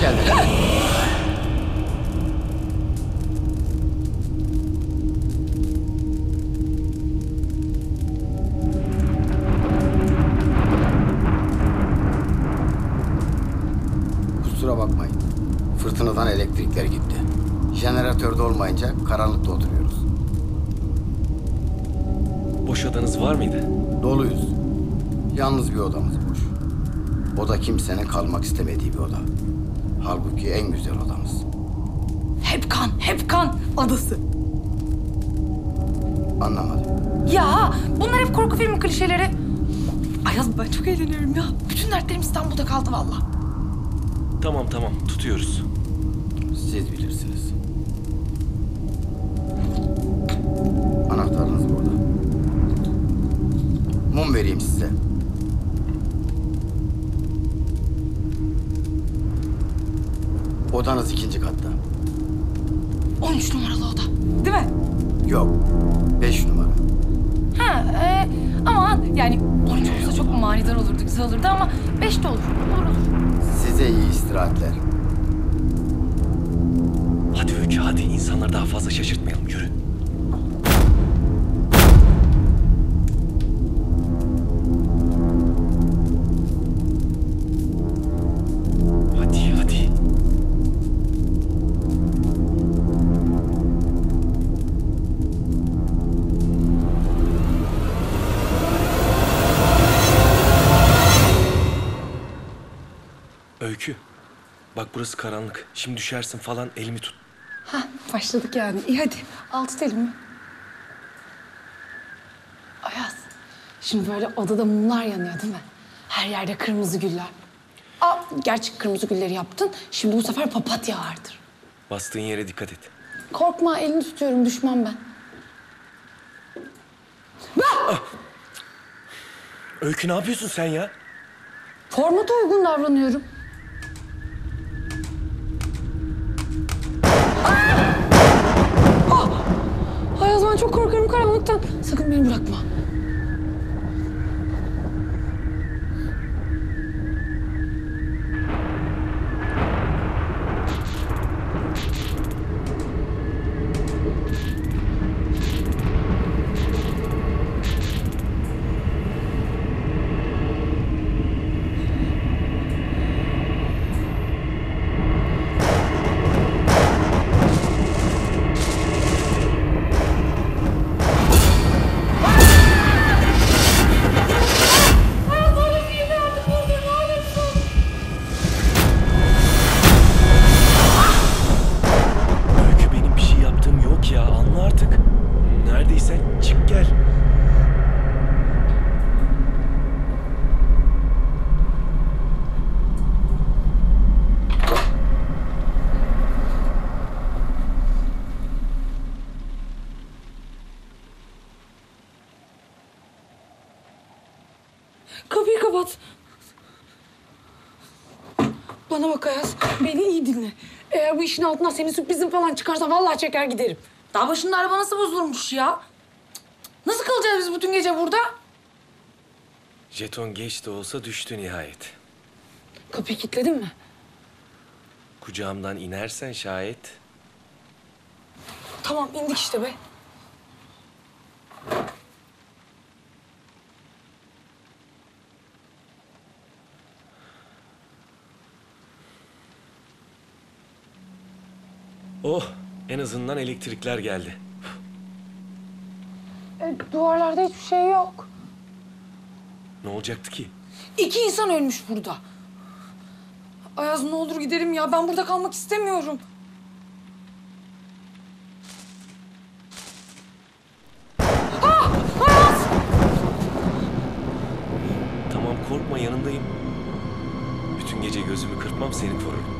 hoş. Kusura bakmayın. Fırtınadan elektrikler gitti. Jeneratörde olmayınca karanlıkta oturuyoruz. Boş odanız var mıydı? Doluyuz. Yalnız bir odamız boş. O da kimsenin kalmak istemediği bir oda. Halbuki en güzel odamız. Hep kan, hep kan adası. Anlamadım. Ya bunlar hep korku filmi klişeleri. Ayaz ben çok eğleniyorum ya. Bütün dertlerim İstanbul'da kaldı valla. Tamam tamam tutuyoruz. Siz bilirsiniz. Odanız ikinci katta. 13 numaralı oda. Değil mi? Yok. Beş numara. Ha, e, ama yani 13 olsa çok manidar olurdu, güzel olurdu ama 5 de olur. Olur olur. Size iyi istirahatler. Hadi Öykü hadi insanları daha fazla şaşırtmayalım yürü. Öykü. Bak burası karanlık. Şimdi düşersin falan elimi tut. Ha, başladık yani. İyi hadi. Al tut elimi. Ayaz. Şimdi böyle odada mumlar yanıyor değil mi? Her yerde kırmızı güller. Aa, gerçi kırmızı gülleri yaptın. Şimdi bu sefer papatya vardır. Bastığın yere dikkat et. Korkma elini tutuyorum düşmem ben. Öykü ne yapıyorsun sen ya? Formata uygun davranıyorum. Karanlıktan. Sakın beni bırakma. Gel. Kapıyı kapat. Bana bak Ayaz, beni iyi dinle. Eğer bu işin altından senin sürprizin falan çıkarsa vallahi çeker giderim. Daha başında araba nasıl bozulmuş ya? Nasıl kalacağız biz bütün gece burada? Jeton geç de olsa düştü nihayet. Kapıyı kilitledin mi? Kucağımdan inersen şayet. Tamam indik işte be. Oh en azından elektrikler geldi. E, duvarlarda hiçbir şey yok. Ne olacaktı ki? İki insan ölmüş burada. Ayaz ne olur gidelim ya. Ben burada kalmak istemiyorum. Ah! Ayaz! Tamam korkma yanındayım. Bütün gece gözümü kırpmam seni korurum.